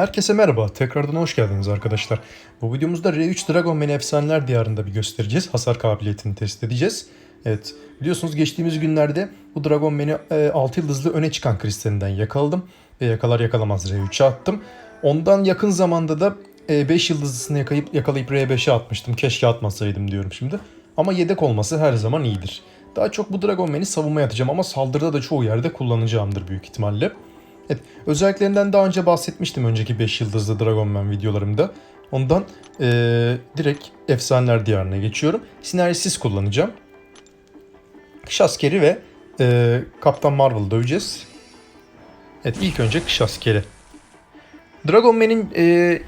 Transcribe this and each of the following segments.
Herkese merhaba, tekrardan hoş geldiniz arkadaşlar. Bu videomuzda R3 Dragon Man Efsaneler Diyarı'nda bir göstereceğiz. Hasar kabiliyetini test edeceğiz. Evet, biliyorsunuz geçtiğimiz günlerde bu Dragon Man'i e, 6 yıldızlı öne çıkan kristalinden yakaladım. Ve yakalar yakalamaz R3'e attım. Ondan yakın zamanda da 5 yıldızlısını yakalayıp, yakalayıp R5'e atmıştım. Keşke atmasaydım diyorum şimdi. Ama yedek olması her zaman iyidir. Daha çok bu Dragon Man'i savunmaya atacağım ama saldırıda da çoğu yerde kullanacağımdır büyük ihtimalle. Evet, özelliklerinden daha önce bahsetmiştim önceki 5 yıldızlı Dragon Man videolarımda. Ondan eee, direkt Efsaneler Diyarı'na geçiyorum. Sinerjisiz kullanacağım. Kış askeri ve eee, Kaptan Marvel döveceğiz. Evet ilk önce kış askeri. Dragon Man'in eee,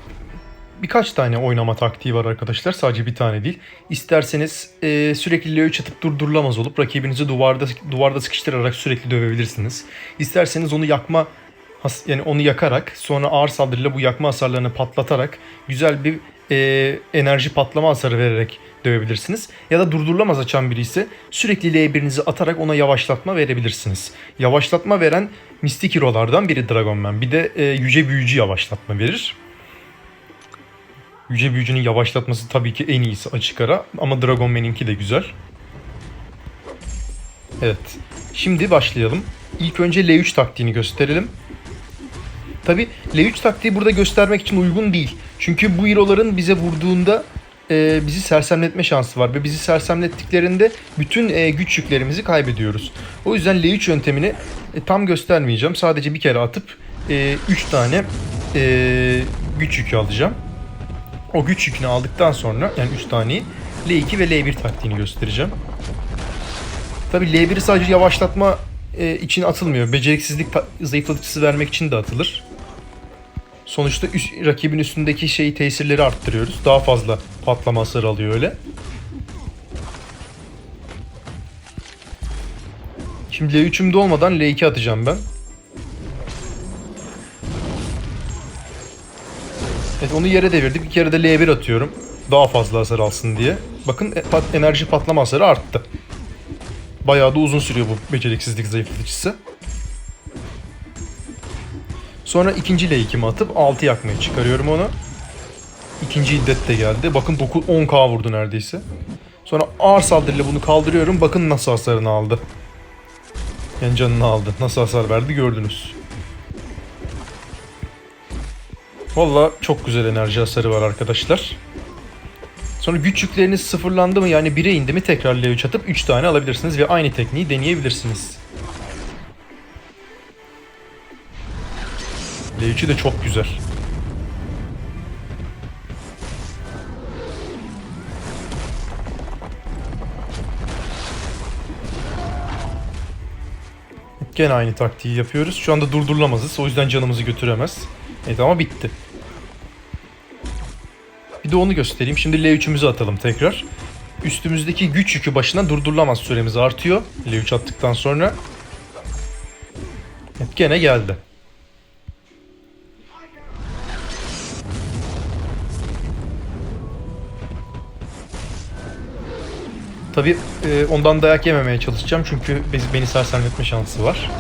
birkaç tane oynama taktiği var arkadaşlar. Sadece bir tane değil. İsterseniz eee, sürekli L3 atıp durdurulamaz olup rakibinizi duvarda duvarda sıkıştırarak sürekli dövebilirsiniz. İsterseniz onu yakma yani onu yakarak sonra ağır saldırıyla bu yakma hasarlarını patlatarak güzel bir eee, enerji patlama hasarı vererek dövebilirsiniz. Ya da durdurulamaz açan biri ise sürekli L1'inizi atarak ona yavaşlatma verebilirsiniz. Yavaşlatma veren mistik hero'lardan biri Dragon Man. Bir de eee, yüce büyücü yavaşlatma verir. Yüce Büyücü'nün yavaşlatması tabii ki en iyisi açık ara ama Dragon Man'inki de güzel. Evet. Şimdi başlayalım. İlk önce L3 taktiğini gösterelim. Tabii L3 taktiği burada göstermek için uygun değil. Çünkü bu hero'ların bize vurduğunda e, bizi sersemletme şansı var ve bizi sersemlettiklerinde bütün e, güç yüklerimizi kaybediyoruz. O yüzden L3 yöntemini e, tam göstermeyeceğim. Sadece bir kere atıp 3 tane e, güç yükü alacağım. O güç yükünü aldıktan sonra yani 3 taneyi L2 ve L1 taktiğini göstereceğim. Tabi L1'i sadece yavaşlatma e, için atılmıyor. Beceriksizlik zayıflatıcısı vermek için de atılır. Sonuçta üst, rakibin üstündeki şeyi tesirleri arttırıyoruz. Daha fazla patlama hasarı alıyor öyle. Şimdi L3'ümde olmadan L2 atacağım ben. Evet onu yere devirdik. Bir kere de L1 atıyorum. Daha fazla hasar alsın diye. Bakın e, enerji patlama hasarı arttı. Bayağı da uzun sürüyor bu beceriksizlik zayıflatıcısı. Sonra ikinci L2'mi atıp 6 yakmaya çıkarıyorum onu. İkinci iddet de geldi. Bakın 9 10k vurdu neredeyse. Sonra ağır saldırıyla bunu kaldırıyorum. Bakın nasıl hasarını aldı. Yani canını aldı. Nasıl hasar verdi gördünüz. Valla çok güzel enerji hasarı var arkadaşlar. Sonra güç yükleriniz sıfırlandı mı yani 1'e indi mi tekrar L3 atıp 3 tane alabilirsiniz ve aynı tekniği deneyebilirsiniz. L3'ü de çok güzel. Gene aynı taktiği yapıyoruz. Şu anda durdurulamazız. O yüzden canımızı götüremez. Evet ama bitti. Bir de onu göstereyim. Şimdi L3'ümüzü atalım tekrar. Üstümüzdeki güç yükü başına durdurulamaz süremiz artıyor. L3 attıktan sonra. Evet gene geldi. Tabi ondan dayak yememeye çalışacağım çünkü beni- sersemletme şansı var.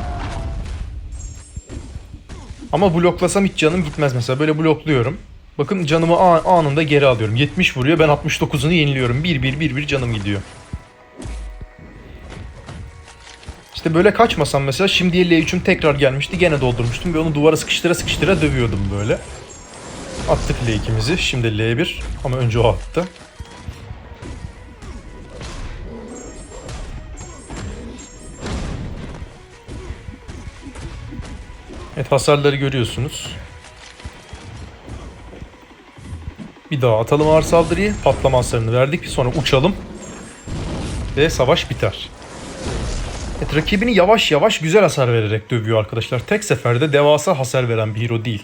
Ama bloklasam hiç canım gitmez mesela. Böyle blokluyorum. Bakın canımı anında geri alıyorum. 70 vuruyor ben 69'unu yeniliyorum. 1-1-1-1 canım gidiyor. İşte böyle kaçmasam mesela şimdiye L3'üm tekrar gelmişti. Gene doldurmuştum ve onu duvara sıkıştıra sıkıştıra dövüyordum böyle. Attık L2'mizi. Şimdi L1 ama önce o attı. Evet hasarları görüyorsunuz. Bir daha atalım ağır saldırıyı. Patlama hasarını verdik. Sonra uçalım. Ve savaş biter. Evet, rakibini yavaş yavaş güzel hasar vererek dövüyor arkadaşlar. Tek seferde devasa hasar veren bir hero değil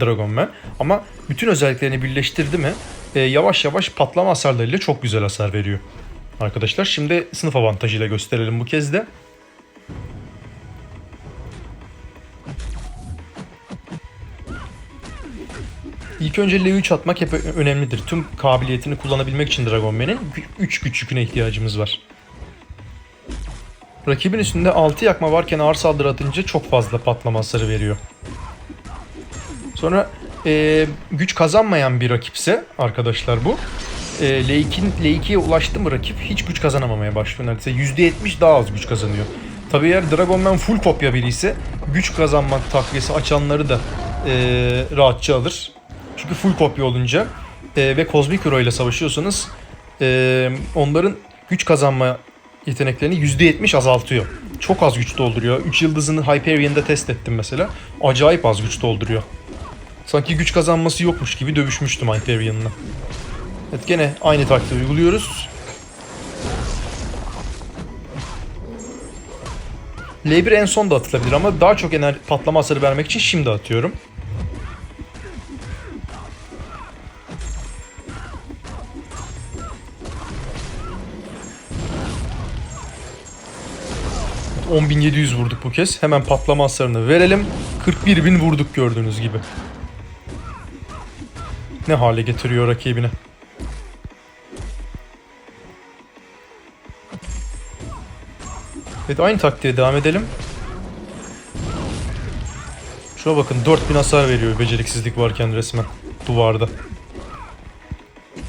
Dragon Man. Ama bütün özelliklerini birleştirdi mi e, yavaş yavaş patlama hasarlarıyla çok güzel hasar veriyor. Arkadaşlar şimdi sınıf avantajıyla gösterelim bu kez de. İlk önce L3 atmak hep önemlidir. Tüm kabiliyetini kullanabilmek için Dragon Man'in 3 güç yüküne ihtiyacımız var. Rakibin üstünde 6 yakma varken ağır saldırı atınca çok fazla patlama hasarı veriyor. Sonra e, güç kazanmayan bir rakipse arkadaşlar bu. E, L2'nin L2'ye ulaştı mı rakip hiç güç kazanamamaya başlıyor. Neredeyse %70 daha az güç kazanıyor. Tabii eğer Dragonman full kopya biri ise güç kazanmak takviyesi açanları da e, rahatça alır. Çünkü full kopya olunca e, ve Kozmik Hero ile savaşıyorsanız e, onların güç kazanma yeteneklerini %70 azaltıyor. Çok az güç dolduruyor. 3 yıldızını Hyperion'da test ettim mesela. Acayip az güç dolduruyor. Sanki güç kazanması yokmuş gibi dövüşmüştüm Hyperion'la. Evet gene aynı taktiği uyguluyoruz. L1 en son da atılabilir ama daha çok enerji patlama hasarı vermek için şimdi atıyorum. 10.700 vurduk bu kez. Hemen patlama hasarını verelim. 41.000 vurduk gördüğünüz gibi. Ne hale getiriyor rakibini. Evet aynı taktiğe devam edelim. Şuna bakın 4000 hasar veriyor beceriksizlik varken resmen duvarda.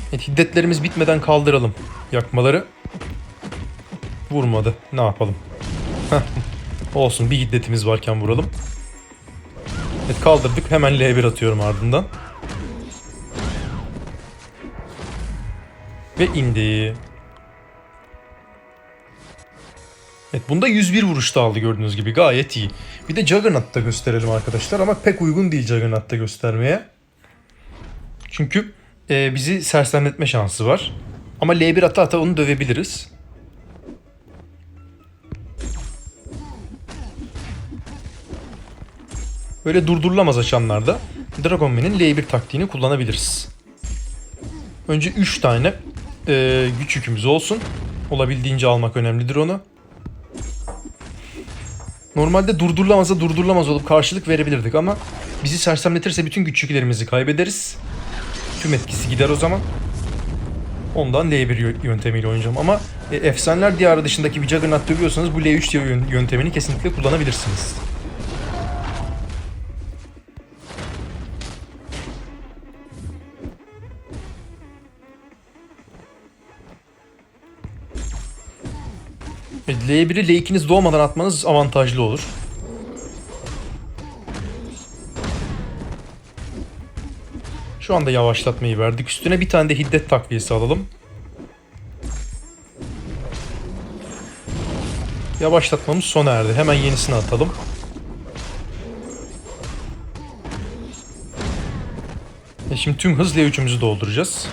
Evet hiddetlerimiz bitmeden kaldıralım yakmaları. Vurmadı. Ne yapalım? Olsun bir hiddetimiz varken vuralım. Evet kaldırdık. Hemen L1 atıyorum ardından. Ve indi. Evet bunda 101 vuruşta aldı gördüğünüz gibi gayet iyi. Bir de Juggernaut'ta gösterelim arkadaşlar ama pek uygun değil Juggernaut'ta göstermeye. Çünkü e, bizi sersemletme şansı var. Ama L1 ata ata onu dövebiliriz. Böyle durdurulamaz açanlarda Dragon Man'in L1 taktiğini kullanabiliriz. Önce 3 tane e, güç yükümüz olsun. Olabildiğince almak önemlidir onu. Normalde durdurulamazsa durdurulamaz olup karşılık verebilirdik ama bizi sersemletirse bütün güç yüklerimizi kaybederiz. Tüm etkisi gider o zaman. Ondan L1 yö- yöntemiyle oynayacağım ama e, Efsaneler Diyarı dışındaki bir Juggernaut dövüyorsanız bu L3 yö- yöntemini kesinlikle kullanabilirsiniz. L1'i L2'niz doğmadan atmanız avantajlı olur. Şu anda yavaşlatmayı verdik. Üstüne bir tane de hiddet takviyesi alalım. Yavaşlatmamız sona erdi. Hemen yenisini atalım. E şimdi tüm hız L3'ümüzü dolduracağız.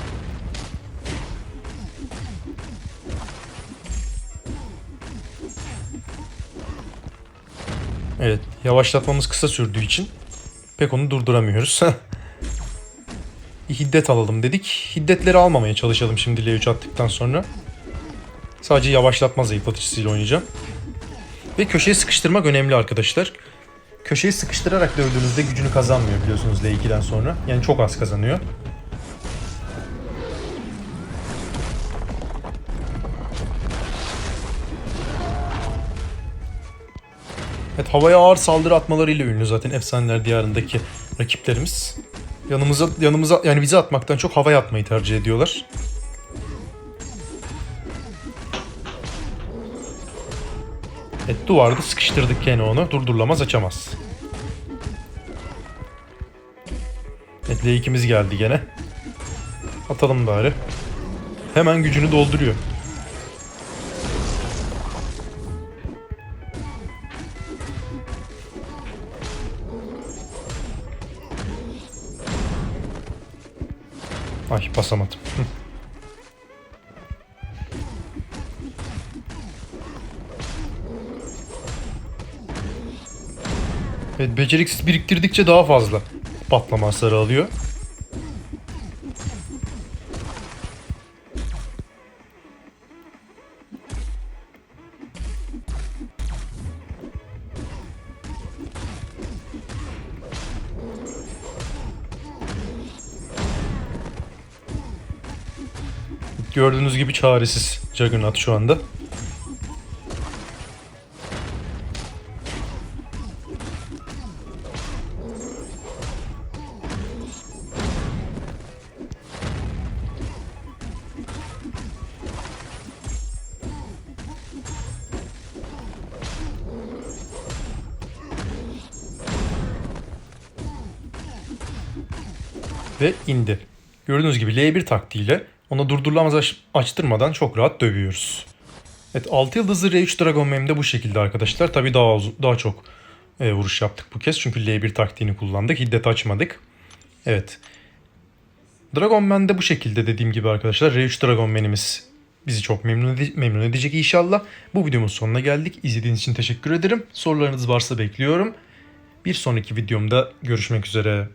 Evet, yavaşlatmamız kısa sürdüğü için pek onu durduramıyoruz. Hiddet alalım dedik. Hiddetleri almamaya çalışalım şimdi L3 attıktan sonra. Sadece yavaşlatma zayıflatıcısıyla oynayacağım. Ve köşeye sıkıştırmak önemli arkadaşlar. Köşeyi sıkıştırarak dövdüğünüzde gücünü kazanmıyor biliyorsunuz L2'den sonra. Yani çok az kazanıyor. Evet havaya ağır saldırı atmalarıyla ünlü zaten efsaneler diyarındaki rakiplerimiz. Yanımıza yanımıza yani bizi atmaktan çok havaya atmayı tercih ediyorlar. Evet duvarda sıkıştırdık gene onu. Durdurulamaz açamaz. Evet L2'miz geldi gene. Atalım bari. Hemen gücünü dolduruyor. Ay basamadım. Evet beceriksiz biriktirdikçe daha fazla patlama hasarı alıyor. Gördüğünüz gibi çaresiz Juggernaut şu anda. Ve indi. Gördüğünüz gibi L1 taktiğiyle ona durdurulamaz aç- açtırmadan çok rahat dövüyoruz. Evet 6 yıldızlı R3 Dragon Mem de bu şekilde arkadaşlar. Tabii daha daha çok e, vuruş yaptık bu kez. Çünkü L1 taktiğini kullandık. Hiddet açmadık. Evet. Dragon Man de bu şekilde dediğim gibi arkadaşlar. R3 Dragon Man'imiz bizi çok memnun, ede- memnun edecek inşallah. Bu videomuz sonuna geldik. İzlediğiniz için teşekkür ederim. Sorularınız varsa bekliyorum. Bir sonraki videomda görüşmek üzere.